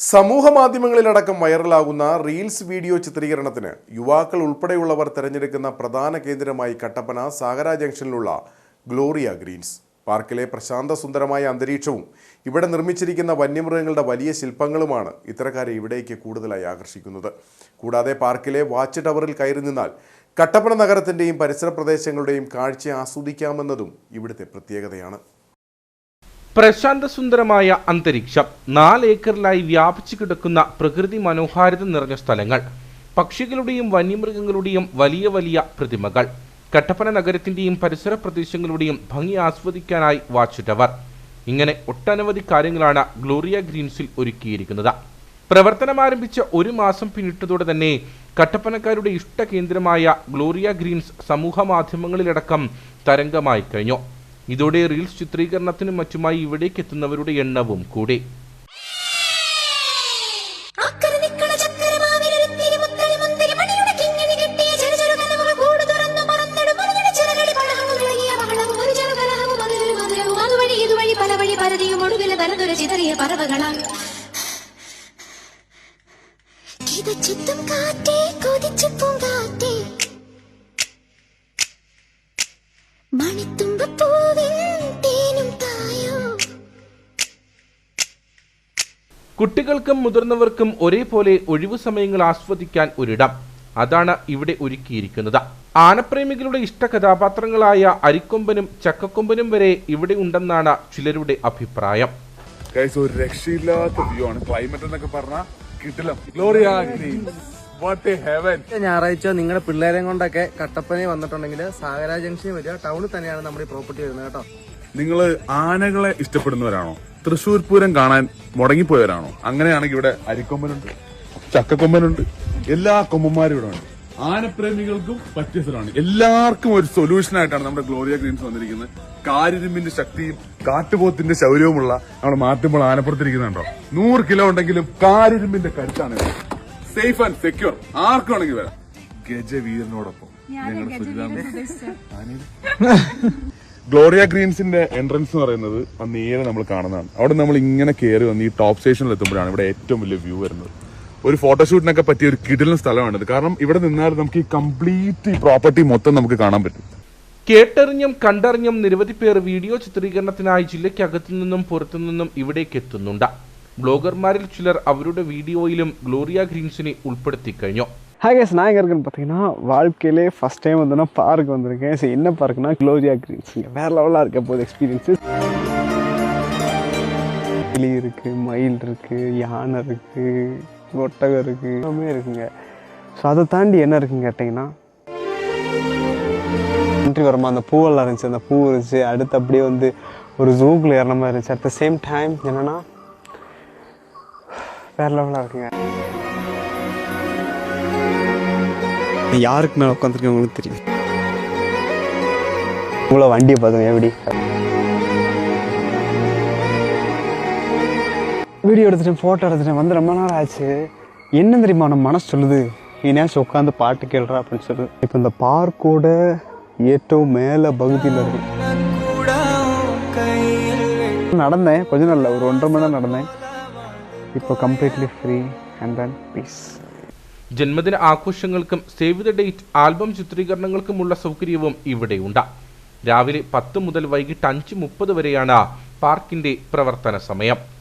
സമൂഹ മാധ്യമങ്ങളിലടക്കം വൈറലാകുന്ന reels video ചിത്രീകരണത്തിന് യുവാക്കൾ ഉൾപ്പെടെയുള്ളവർ തിരഞ്ഞെടുക്കുന്ന പ്രധാന കേന്ദ്രമായി കട്ടപ്പന സാഗര ജംഗ്ഷനിലുള്ള ഗ്ലോറിയ ഗ്രീൻസ്. പാർക്കിലെ പ്രശാന്ത സുന്ദരമായ അന്തരീക്ഷവും ഇവിടെ നിർമ്മിച്ചിരിക്കുന്ന വന്യമൃഗങ്ങളുടെ വലിയ ശില്പങ്ങളുമാണ് ഇത്തരക്കാരെ ഇവിടേക്ക് കൂടുതലായി ആകർഷിക്കുന്നത്. കൂടാതെ പാർക്കിലെ വാച്ച് ടവറിൽ കയറി നിന്നാൽ കട്ടപ്പന നഗരത്തിന്റെയും പരിസര പ്രദേശങ്ങളുടെയും കാഴ്ച ആസ്വദിക്കാമെന്നതും ഇവിടുത്തെ പ്രത്യേകതയാണ്. പ്രശാന്ത സുന്ദരമായ അന്തരീക്ഷം. നാല് ഏക്കറിലായി വ്യാപിച്ചു കിടക്കുന്ന പ്രകൃതി മനോഹാരിത നിറഞ്ഞ സ്ഥലങ്ങൾ. പക്ഷികളുടെയും വന്യമൃഗങ്ങളുടെയും വലിയ വലിയ പ്രതിമകൾ. കട്ടപ്പന നഗരത്തിന്റെയും പരിസര പ്രദേശങ്ങളുടെയും ഭംഗി ആസ്വദിക്കാനായി വാച്ച് ഇങ്ങനെ ഒട്ടനവധി കാര്യങ്ങളാണ് ഗ്ലോറിയ ഗ്രീൻസിൽ ഒരുക്കിയിരിക്കുന്നത്. പ്രവർത്തനം ആരംഭിച്ച ഒരു മാസം പിന്നിട്ടതോടെ തന്നെ കട്ടപ്പനക്കാരുടെ ഇഷ്ട കേന്ദ്രമായ ഗ്ലോറിയ ഗ്രീൻസ് സമൂഹ മാധ്യമങ്ങളിലടക്കം തരംഗമായി കഴിഞ്ഞു. ഇതോടെ റീൽസ് ചിത്രീകരണത്തിനും മറ്റുമായി ഇവിടേക്ക് എത്തുന്നവരുടെ എണ്ണവും കൂടി. ചിത്തും കൊതിച്ചിപ്പും ഒടുവിലെ വരതൊരു ചിതറിയ കാറ്റേ. കുട്ടികൾക്കും മുതിർന്നവർക്കും ഒരേപോലെ ഒഴിവു സമയങ്ങൾ ആസ്വദിക്കാൻ ഒരിടം. അതാണ് ഇവിടെ ഒരുക്കിയിരിക്കുന്നത്. ആനപ്രേമികളുടെ ഇഷ്ട കഥാപാത്രങ്ങളായ അരിക്കൊമ്പനും ചക്കക്കൊമ്പനും വരെ ഇവിടെ ഉണ്ടെന്നാണ് ചിലരുടെ അഭിപ്രായം. ഒരു രക്ഷയില്ലാത്ത വ്യൂ ആണ്. ക്ലൈമറ്റ് എന്നൊക്കെ പറഞ്ഞാൽ കിട്ടില്ല ഞായറാഴ്ച നിങ്ങളുടെ പിള്ളേരെ കൊണ്ടൊക്കെ കട്ടപ്പന വന്നിട്ടുണ്ടെങ്കിൽ സാഗര ജംഗ്ഷനിൽ വരിക. ടൗണിൽ തന്നെയാണ് നമ്മുടെ ഈ പ്രോപ്പർട്ടി വരുന്നത് കേട്ടോ. നിങ്ങൾ ആനകളെ ഇഷ്ടപ്പെടുന്നവരാണോ? തൃശ്ശൂർ പൂരം കാണാൻ മുടങ്ങിപ്പോയവരാണോ? അങ്ങനെയാണെങ്കിൽ ഇവിടെ അരിക്കൊമ്പനുണ്ട് ചക്കക്കൊമ്പനുണ്ട് എല്ലാ കൊമ്പന്മാരും ഇവിടെ ഉണ്ട്. ആനപ്രേമികൾക്കും പറ്റിയ സ്ഥലമാണ്. എല്ലാവർക്കും ഒരു സൊല്യൂഷൻ ആയിട്ടാണ് നമ്മുടെ ഗ്ലോറിയ ഗ്രീൻസ് വന്നിരിക്കുന്നത്. കാരിരുമ്പിന്റെ ശക്തിയും കാട്ടുപോത്തിന്റെ ശൗര്യവുമുള്ള നമ്മുടെ മാറ്റുമ്പോൾ ആനപ്പുറത്തിരിക്കുന്നുണ്ടോ? നൂറ് കിലോ ഉണ്ടെങ്കിലും കാരിരുമ്പിന്റെ കരുത്താണ് സേഫ് ആൻഡ് സെക്യൂർ. ആർക്കും ആണെങ്കിൽ വരാം. ഗജവീരനോടൊപ്പം. ഞങ്ങളുടെ ഗ്ലോറിയ ഗ്രീൻസിന്റെ എൻട്രൻസ് എന്ന് പറയുന്നത് നേരെ നമ്മൾ കാണുന്നതാണ്. അവിടെ നമ്മൾ ഇങ്ങനെ കയറി വന്ന് ഈ ടോപ്പ് സ്റ്റേഷനിൽ എത്തുമ്പോഴാണ് ഇവിടെ ഏറ്റവും വലിയ വ്യൂ വരുന്നത്. ഒരു ഫോട്ടോഷൂട്ടിനൊക്കെ പറ്റിയ ഒരു കിടിലൻ സ്ഥലമാണിത് കാരണം ഇവിടെ നിന്നാൽ നമുക്ക് ഈ കംപ്ലീറ്റ് ഈ പ്രോപ്പർട്ടി മൊത്തം നമുക്ക് കാണാൻ പറ്റും. കേട്ടറിഞ്ഞും കണ്ടറിഞ്ഞും നിരവധി പേർ വീഡിയോ ചിത്രീകരണത്തിനായി ജില്ലയ്ക്കകത്തു നിന്നും പുറത്തു നിന്നും ഇവിടേക്ക് എത്തുന്നുണ്ട്. ബ്ലോഗർമാരിൽ ചിലർ അവരുടെ வீடியோயிலும் ഗ്ലോറിയ ഗ്രീൻസിനെ உள்படுத்தி കഴിഞ്ഞു ஹாய் கேஸ் நான் எங்கே இருக்கேன்னு பார்த்தீங்கன்னா வாழ்க்கையிலே ஃபஸ்ட் டைம் வந்து நான் பார்க் வந்திருக்கேன் சரி என்ன பார்க்குனா க்ளோரியா க்ரீன்ஸுங்க வேறு லெவலாக இருக்க போகுது எக்ஸ்பீரியன்ஸு கிளி இருக்குது மயில் இருக்குது யானை இருக்குது ஒட்டகம் இருக்குது எல்லாமே இருக்குங்க ஸோ அதை தாண்டி என்ன இருக்குன்னு கேட்டிங்கன்னா என்ட்ரி வருமா அந்த பூவெல்லாம் இருந்துச்சு அந்த பூ இருந்துச்சு அடுத்து அப்படியே வந்து ஒரு ஜூக்குள்ள ஏறின மாதிரி இருந்துச்சு அட் த சேம் டைம் என்னென்னா வேறு லெவலாக இருக்குங்க. யாருக்கு மேலே உட்காந்துருக்கேன் உங்களுக்கு தெரியும் இவ்வளோ வண்டியை பார்த்துங்க எப்படி வீடியோ எடுத்துட்டேன் ஃபோட்டோ எடுத்துட்டேன் வந்து ரொம்ப நாள் ஆச்சு. என்ன தெரியுமா நம்ம மனசு சொல்லுது? இனியாச்சும் உட்காந்து பாட்டு கேள்றா அப்படின்னு சொல்லுது இப்போ இந்த பார்க்கோட ஏற்றவும் மேலே பகுதியில் இருக்கு. நடந்தேன் கொஞ்ச நாள் ஒரு ஒன்றரை மணி நேரம் நடந்தேன். ഇപ്പോൾ കംപ്ലീറ്റ്ലി ഫ്രീ ആൻഡ് പീസ് ജന്മദിന ആഘോഷങ്ങൾക്കും സേവ് ദ ഡേറ്റ് ആൽബം ചിത്രീകരണങ്ങൾക്കുമുള്ള സൗകര്യവും ഇവിടെയുണ്ട്. രാവിലെ പത്ത് മുതൽ വൈകിട്ട് അഞ്ച് മുപ്പത് വരെയാണ് പാർക്കിന്റെ പ്രവർത്തന സമയം.